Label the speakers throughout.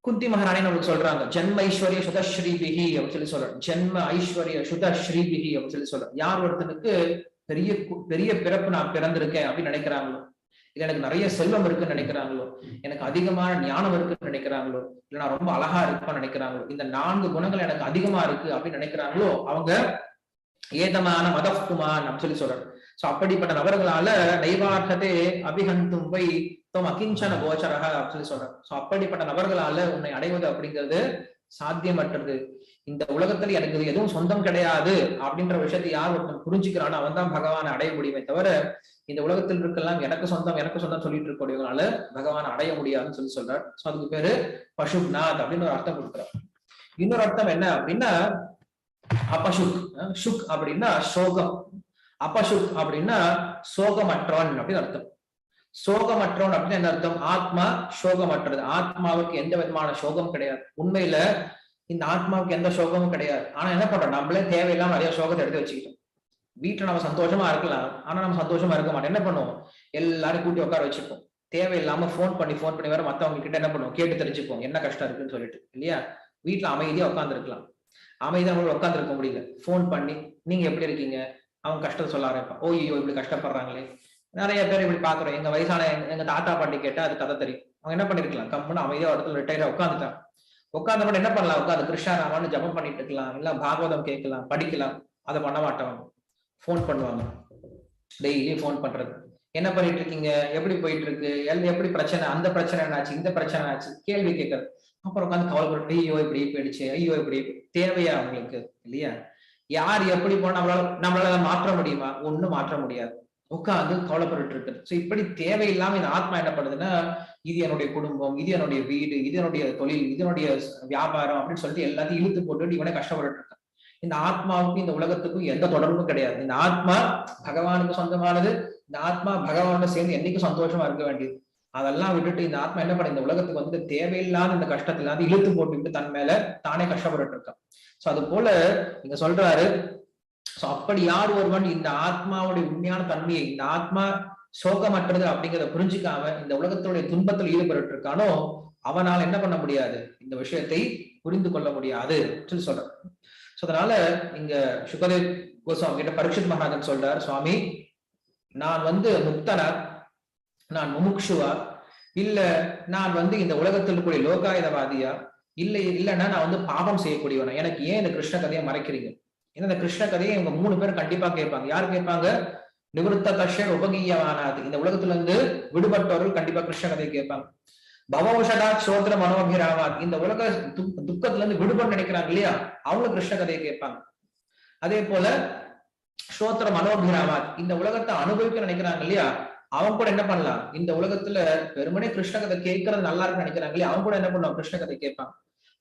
Speaker 1: குந்தி மகாராணி நம்மளுக்கு சொல்றாங்க. ஜென்ம ஐஸ்வர்ய சுதஸ்ரீபிகி அப்படின்னு சொல்லி சொல்றாங்க. ஜென்ம ஐஸ்வர்ய சுதஸ்ரீபிகி அப்படின்னு சொல்லி சொல்றாங்க. யார் ஒருத்தனுக்கு பெரிய கு- பெரிய பிறப்பு நான் பிறந்திருக்கேன் அப்படின்னு நினைக்கிறாங்களோ? இல்ல எனக்கு நிறைய செல்வம் இருக்குன்னு நினைக்கிறாங்களோ? எனக்கு அதிகமான ஞானம் இருக்குன்னு நினைக்கிறாங்களோ? இல்ல நான் ரொம்ப அழகா இருப்பேன்னு நினைக்கிறாங்களோ? இந்த நான்கு குணங்கள் எனக்கு அதிகமா இருக்கு அப்படின்னு நினைக்கிறாங்களோ? அவங்க ஏதமான மதப்புமான் அப்படின்னு சொல்லி சொல்றாங்க. சோ அப்படிப்பட்ட நபர்களால நைவார்த்ததே அபிகந்தும் போய் தோம் அகிஞ்சன கோச்சரக அப்படின்னு சொல்லி சொல்றாங்க. சோ அப்படிப்பட்ட நபர்களால உன்னை அடைவது அப்படிங்கிறது சாத்தியமற்றது. இந்த உலகத்துல எனக்கு எதுவும் சொந்தம் கிடையாது அப்படின்ற விஷயத்தை யார் ஒருத்தன் புரிஞ்சுக்கிறானோ அவன் தான் பகவானை அடைய முடியுமே தவிர இந்த உலகத்தில் இருக்கலாம் எனக்கு சொந்தம் எனக்கு சொந்தம் சொல்லிட்டு இருக்கக்கூடியவங்களால பகவானை அடைய முடியாதுன்னு சொல்லி சொல்றார். சோ அதுக்கு பேரு பசுப்நாத் அப்படின்னு ஒரு அர்த்தம் கொடுக்குறார். இன்னொரு அர்த்தம் என்ன அப்படின்னா அபசுக் சுக் அப்படின்னா சோகம். அபசுக் அப்படின்னா சோகமற்றவன் அப்படின்னு அர்த்தம். சோகமற்றவன் அப்படின்னு என்ன அர்த்தம்? ஆத்மா சோகமற்றது. ஆத்மாவுக்கு எந்த விதமான சோகம் கிடையாது. உண்மையில இந்த ஆத்மாவுக்கு எந்த சோகமும் கிடையாது. ஆனா என்ன பண்றோம்? நம்மளே தேவையில்லாம நிறைய சோகத்தை எடுத்து வச்சுக்கிட்டோம். வீட்டுல நம்ம சந்தோஷமா இருக்கலாம். ஆனா நம்ம சந்தோஷமா இருக்க மாட்டோம். என்ன பண்ணுவோம்? எல்லாரும் கூட்டி உட்கார வச்சுப்போம். தேவையில்லாம ஃபோன் பண்ணி ஃபோன் பண்ணி வேற மத்தவங்க கிட்ட என்ன பண்ணுவோம்? கேட்டு தெரிஞ்சுப்போம். என்ன கஷ்டம் இருக்குன்னு சொல்லிட்டு. இல்லையா? வீட்டுல அமைதியா உட்காந்துருக்கலாம் அமைதியா நம்மளால உட்காந்துருக்க முடியல. ஃபோன் பண்ணி நீங்க எப்படி இருக்கீங்க? அவங்க கஷ்டத்தை சொல்ல ஆரம்பிப்பான். ஓய்யோ இப்படி கஷ்டப்படுறாங்களே. நிறைய பேர் இப்படி பாக்குறோம் எங்க வயசான எங்க- எங்க தாத்தா பாட்டி கேட்டா அது கதை தெரியும். அவங்க என்ன பண்ணிருக்கலாம்? கம்முன்னு அமைதியா இடத்துல ரிட்டையரா உட்காந்துட்டான் உட்காந்த மட்டும் என்ன பண்ணலாம்? உட்காந்து கிருஷ்ணாராமான்னு ஜபம் பண்ணிட்டு இருக்கலாம். இல்ல பாகவதம் கேட்கலாம் படிக்கலாம். அதை பண்ண மாட்டவங்க ஃபோன் பண்ணுவாங்க. டெய்லி ஃபோன் பண்றது. என்ன பண்ணிட்டு இருக்கீங்க? எப்படி போயிட்டு இருக்கு? எப்படி பிரச்சனை? அந்த பிரச்சனை என்னாச்சு? இந்த பிரச்சனை ஆச்சு கேள்வி கேட்கறது. அப்புறம் உட்காந்து கவலைப்பட்டு ஐயோ இப்படி போயிடுச்சு. ஐயோ இப்படி தேவையா அவங்களுக்கு? இல்லையா? யார் எப்படி போனா நம்மளால நம்மளால மாற்ற முடியுமா? ஒண்ணும் மாற்ற முடியாது. உட்காந்து கவலைப்பட்டு இருக்குது ஸோ இப்படி தேவையில்லாம இந்த ஆத்மா என்ன பண்ணுதுன்னா இது என்னுடைய குடும்பம் இது என்னுடைய வீடு இது என்னுடைய தொழில் இது என்னுடைய வியாபாரம் அப்படின்னு சொல்லிட்டு எல்லாத்தையும் இழுத்து போட்டுட்டு இவனே கஷ்டப்பட்டு இருக்கான் இந்த ஆத்மாவுக்கும் இந்த உலகத்துக்கும் எந்த தொடர்பும் கிடையாது. இந்த ஆத்மா பகவானுக்கு சொந்தமானது இந்த ஆத்மா பகவானோட சேர்ந்து என்னைக்கும் சந்தோஷமா இருக்க வேண்டியது. அதெல்லாம் விட்டுட்டு இந்த ஆத்மா என்ன பண்ண இந்த உலகத்துக்கு வந்து தேவையில்லாத இந்த கஷ்டத்துல வந்து இழுத்து போட்டுக்கிட்டு தன் மேல தானே கஷ்டப்பட்டு இருக்கான் சோ அது போல நீங்க சொல்றாரு சோ அப்படி யார் ஒருவன் இந்த ஆத்மாவுடைய உண்மையான தன்மையை இந்த ஆத்மா சோகமற்றது அப்படிங்கிறத புரிஞ்சுக்காம இந்த உலகத்தினுடைய துன்பத்தில் ஈடுபட்டு இருக்கானோ அவனால் என்ன பண்ண முடியாது? இந்த விஷயத்தை புரிந்து கொள்ள முடியாது அப்படின்னு சொல்றார். சோ அதனால இங்க சுகதேவ் கோஸ்வாமி கிட்ட பரீட்சித் மகாராஜன் சொல்றார் சுவாமி நான் வந்து முக்தனா? நான் முமுக்ஷுவா? இல்ல நான் வந்து இந்த உலகத்தில் கூடிய லோகாயுதவாதியா? இல்ல இல்லைன்னா நான் வந்து பாபம் செய்யக்கூடியவனா? எனக்கு ஏன் இந்த கிருஷ்ண கதையை மறைக்கிறீங்க? ஏன்னா இந்த கிருஷ்ண கதையை இவங்க மூணு பேரும் கண்டிப்பா கேட்பாங்க. யார் கேட்பாங்க? நிவృத்த கஷ்யர் உபகீயமானாது. இந்த உலகத்துல இருந்து விடுபட்டவர்கள் கண்டிப்பா கிருஷ்ண கதையை கேட்பாங்க. பவௌஷடா சோத்திர மனோபிராமாத் இந்த உலக துக்கத்துல இருந்து விடுபட நினைக்கிறாங்க இல்லையா? அவங்க கிருஷ்ண கதையை கேட்பாங்க. அதே போல ஸ்ரோத்திர மனோபிராமாத் இந்த உலகத்தை அனுபவிக்க நினைக்கிறாங்க இல்லையா? அவங்க கூட என்ன பண்ணலாம்? இந்த உலகத்துல பெருமனே கிருஷ்ண கதை கேட்கறது நல்லா இருக்குன்னு நினைக்கிறாங்க இல்லையா? அவங்க கூட என்ன பண்ணுவாங்க கிருஷ்ண கதை கேட்பாங்க.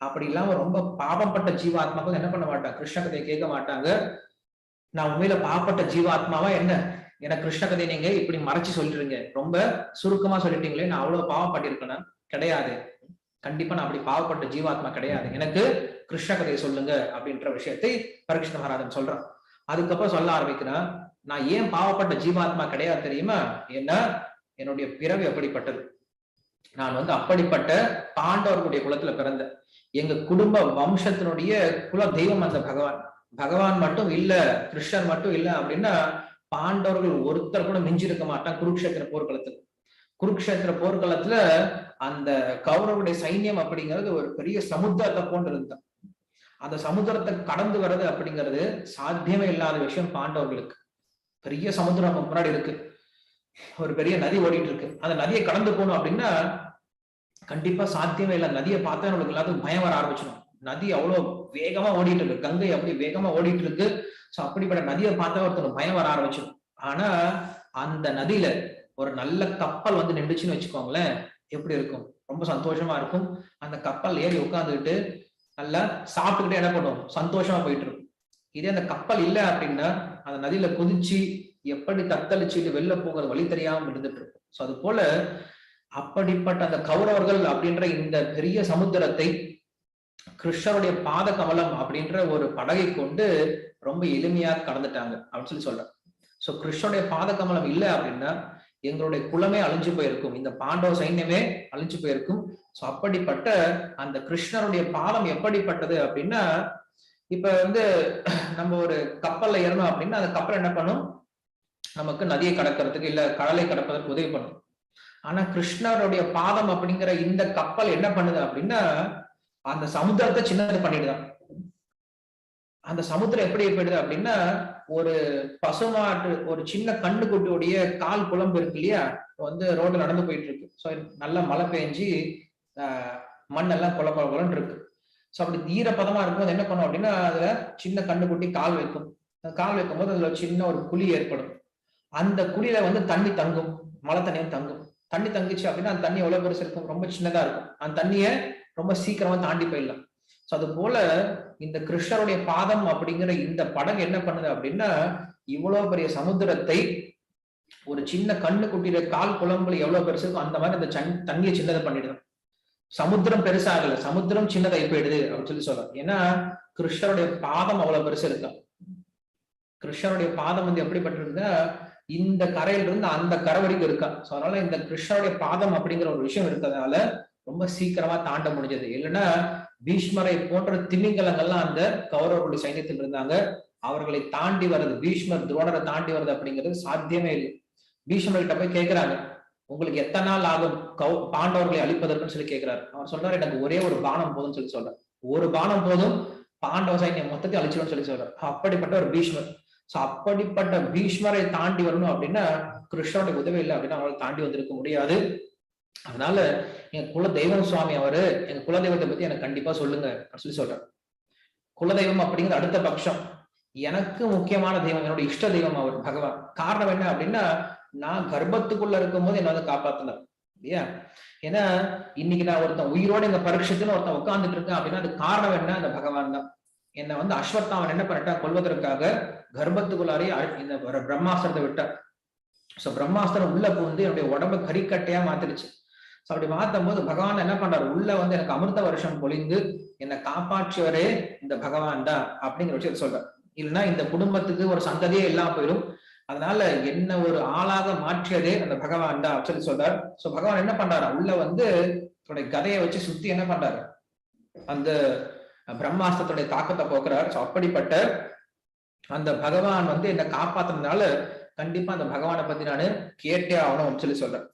Speaker 1: அப்படி இல்லாம ரொம்ப பாவப்பட்ட ஜீவாத்மாக்கள் என்ன பண்ண மாட்டாங்க? கிருஷ்ண கதையை கேட்க மாட்டாங்க. நான் உண்மையில பாவப்பட்ட ஜீவாத்மாவா என்ன? எனக்கு கிருஷ்ண கதையை நீங்க இப்படி மறைச்சு சொல்லிடுறீங்க ரொம்ப சுருக்கமா சொல்லிட்டீங்களே நான் அவ்வளவு பாவப்பட்டிருக்கேன் கிடையாது. கண்டிப்பா நான் அப்படி பாவப்பட்ட ஜீவாத்மா கிடையாது. எனக்கு கிருஷ்ண கதையை சொல்லுங்க அப்படின்ற விஷயத்தை பரீட்சித மகாராஜன் சொல்றான். அதுக்கப்புறம் சொல்ல ஆரம்பிக்கிறான் நான் ஏன் பாவப்பட்ட ஜீவாத்மா கிடையாது தெரியுமா? என்ன என்னுடைய பிறவி அப்படிப்பட்டது. நான் வந்து அப்படிப்பட்ட பாண்டவர்களுடைய குலத்துல பிறந்தேன். எங்க குடும்ப வம்சத்தினுடைய குல தெய்வம் அந்த பகவான். பகவான் மட்டும் இல்ல கிருஷ்ணர் மட்டும் இல்ல அப்படின்னா பாண்டவர்கள் ஒருத்தர் கூட மிஞ்சிருக்க மாட்டான் குருக்ஷேத்திர போர்க்களத்துல. குருக்ஷேத்திர போர்க்களத்துல அந்த கௌரவருடைய சைன்யம் அப்படிங்கிறது ஒரு பெரிய சமுத்திரத்தை போன்று இருந்தான் அந்த சமுத்திரத்தை கடந்து வர்றது அப்படிங்கிறது சாத்தியமே இல்லாத விஷயம் பாண்டவர்களுக்கு. பெரிய சமுத்திரம் முன்னாடி இருக்கு. ஒரு பெரிய நதி ஓடிட்டு இருக்கு. அந்த நதியை கடந்து போகணும் அப்படின்னா கண்டிப்பா சாத்தியமே இல்லை. நதியை பார்த்தா நம்மளுக்கு எல்லாத்துக்கும் பயம் வர ஆரம்பிச்சிடும். நதி அவ்வளவு வேகமா ஓடிட்டு இருக்கு. கங்கை அப்படி வேகமா ஓடிட்டு இருக்கு. சோ அப்படிப்பட்ட நதியை பார்த்தா ஒருத்தருக்கு பயம் வர ஆரம்பிச்சிடும். ஆனா அந்த நதியில ஒரு நல்ல கப்பல் வந்து நின்றுச்சுன்னு வச்சுக்கோங்களேன் எப்படி இருக்கும்? ரொம்ப சந்தோஷமா இருக்கும். அந்த கப்பல் ஏறி உட்காந்துக்கிட்டு நல்லா சாப்பிட்டுக்கிட்டே என்ன பண்ணும்? சந்தோஷமா போயிட்டு இருக்கும். இதே அந்த கப்பல் இல்லை அப்படின்னா அந்த நதியில குதிச்சு எப்படி தத்தளிச்சுட்டு வெளில போகிறது வழி தெரியாம இருந்துட்டு இருக்கும். சோ அது போல அப்படிப்பட்ட அந்த கௌரவர்கள் அப்படின்ற இந்த பெரிய சமுத்திரத்தை கிருஷ்ணருடைய பாத கமலம் அப்படின்ற ஒரு படகை கொண்டு ரொம்ப எளிமையா கடந்துட்டாங்க அப்படின்னு சொல்லி சொல்றேன் சோ கிருஷ்ணனுடைய பாத கமலம் இல்லை அப்படின்னா எங்களுடைய குலமே அழிஞ்சு போயிருக்கும். இந்த பாண்டவ சைன்யமே அழிஞ்சு போயிருக்கும். சோ அப்படிப்பட்ட அந்த கிருஷ்ணருடைய பாதம் எப்படிப்பட்டது அப்படின்னா இப்ப வந்து நம்ம ஒரு கப்பல்ல ஏறணும் அப்படின்னா அந்த கப்பல் என்ன பண்ணும்? நமக்கு நதியை கடக்கிறதுக்கு இல்ல கடலை கடப்பதற்கு உதவி பண்ணும். ஆனா கிருஷ்ணருடைய பாதம் அப்படிங்கிற இந்த கப்பல் என்ன பண்ணுது அப்படின்னா அந்த சமுத்திரத்தை சின்னது பண்ணிடுதான் அந்த சமுத்திரம் எப்படி போயிடுது அப்படின்னா ஒரு பசுமாட்டு ஒரு சின்ன கண்ணுக்குட்டியுடைய கால் குழம்பு இருக்கு இல்லையா? வந்து ரோடு நடந்து போயிட்டு இருக்கு ஸோ நல்லா மழை பெஞ்சு மண்ணெல்லாம் குழ குழம்புன்னு இருக்கு. ஸோ அப்படி ஈரப்பதமா இருக்கும்போது என்ன பண்ணும் அப்படின்னா அதுல சின்ன கண்ணுக்குட்டி கால் வைக்கும். கால் வைக்கும் போது அதுல சின்ன ஒரு குழி ஏற்படும். அந்த குழியில வந்து தண்ணி தங்கும். மழை தண்ணியும் தங்கும். தண்ணி தங்குச்சு அப்படின்னா அந்த தண்ணி எவ்வளவு பெருசு இருக்கும் ரொம்ப சின்னதா இருக்கும். அந்த தண்ணியை ரொம்ப சீக்கிரமா தாண்டி போயிடலாம். ஸோ அது போல இந்த கிருஷ்ணருடைய பாதம் அப்படிங்கிற இந்த படகு என்ன பண்ணுது அப்படின்னா இவ்வளவு பெரிய சமுத்திரத்தை ஒரு சின்ன கண்ணு குட்டியில கால் குழம்புல எவ்வளவு பெருசு இருக்கும் அந்த மாதிரி அந்த தண்ணியை சின்னதை பண்ணிடுது. சமுத்திரம் பெருசாகல. சமுத்திரம் சின்னதாகி போயிடுது அப்படின்னு சொல்லி சொல்றோம் ஏன்னா கிருஷ்ணருடைய பாதம் அவ்வளவு பெருசு இருக்கா? கிருஷ்ணருடைய பாதம் வந்து எப்படிப்பட்டிருந்தா இந்த கரையில இருந்து அந்த கரை வரைக்கும் இருக்கா? சோ அதனால இந்த கிருஷ்ணருடைய பாதம் அப்படிங்கிற ஒரு விஷயம் இருக்கிறதுனால ரொம்ப சீக்கிரமா தாண்ட முடிஞ்சது. இல்லைன்னா பீஷ்மரை போன்ற திமிங்கலங்கள்லாம் அந்த கௌரவர்களுடைய சைன்யத்தில் இருந்தாங்க. அவர்களை தாண்டி வர்றது பீஷ்மர் துரோணரை தாண்டி வர்றது அப்படிங்கிறது சாத்தியமே இல்லை. பீஷ்மர்கிட்ட போய் கேட்கிறாங்க உங்களுக்கு எத்தனை நாள் ஆகும் கௌ பாண்டவர்களை அழிப்பதற்குன்னு சொல்லி கேட்கிறாரு அவர் சொல்றாரு எனக்கு ஒரே ஒரு பானம் போதும்னு சொல்லி சொல்றாரு. ஒரு பானம் போதும் பாண்டவ சைன்யம் மொத்தத்தை அழிச்சிடும் சொல்லி சொல்றாரு. அப்படிப்பட்ட ஒரு பீஷ்மர். சோ அப்படிப்பட்ட பீஷ்மரை தாண்டி வரணும் அப்படின்னா கிருஷ்ணனுடைய உதவி இல்லை அப்படின்னா அவங்கள தாண்டி வந்திருக்க முடியாது. அதனால எங்க குல தெய்வம் சுவாமி அவரு எங்க குலதெய்வத்தை பத்தி எனக்கு கண்டிப்பா சொல்லுங்க சொல்லி சொல்றேன் குலதெய்வம் அப்படிங்கிறது அடுத்த பட்சம். எனக்கு முக்கியமான தெய்வம் என்னோட இஷ்ட தெய்வம் அவர் பகவான். காரணம் என்ன அப்படின்னா நான் கர்ப்பத்துக்குள்ள இருக்கும் போது என்ன வந்து காப்பாத்தினார். இல்லையா? ஏன்னா இன்னைக்கு நான் ஒருத்தன் உயிரோட எங்க பரீட்சத்துன்னு ஒருத்தன் உட்காந்துட்டு இருக்கேன் அப்படின்னா அது காரணம் என்ன? அந்த பகவான் தான். என்னை வந்து அஸ்வத்தாமன் என்ன பண்ணிட்டா கொள்வதற்காக கர்ப்பத்துக்குள்ளாரே இந்த பிரம்மாஸ்திரத்தை விட்டார் சோ பிரம்மாஸ்திரம் உள்ள புகுந்து என்னுடைய உடம்பு கறிக்கட்டையா மாத்திருச்சு ஸோ அப்படி மாத்தும் போது பகவான் என்ன பண்றாரு? உள்ள வந்து எனக்கு அமிர்த வருஷம் பொழிந்து என்னை காப்பாற்றியவரே இந்த பகவான் தான் அப்படிங்கிற விஷயத்த சொல்ற இல்லைன்னா இந்த குடும்பத்துக்கு ஒரு சந்ததியே இல்லாம போயிடும் அதனால என்ன ஒரு ஆளாக மாற்றியதே அந்த பகவான் தான் சொல்லி சொல்றார். சோ பகவான் என்ன பண்றாரு? உள்ள வந்து தன்னுடைய கதையை வச்சு சுத்தி என்ன பண்றாரு? அந்த பிரம்மாஸ்திரத்துடைய தாக்கத்தை போக்குறார். சோ அப்படிப்பட்ட அந்த பகவான் வந்து என்னை காப்பாத்துறதுனால கண்டிப்பா அந்த பகவானை பத்தி நான் கேட்டே ஆகணும் சொல்லி சொல்றேன்.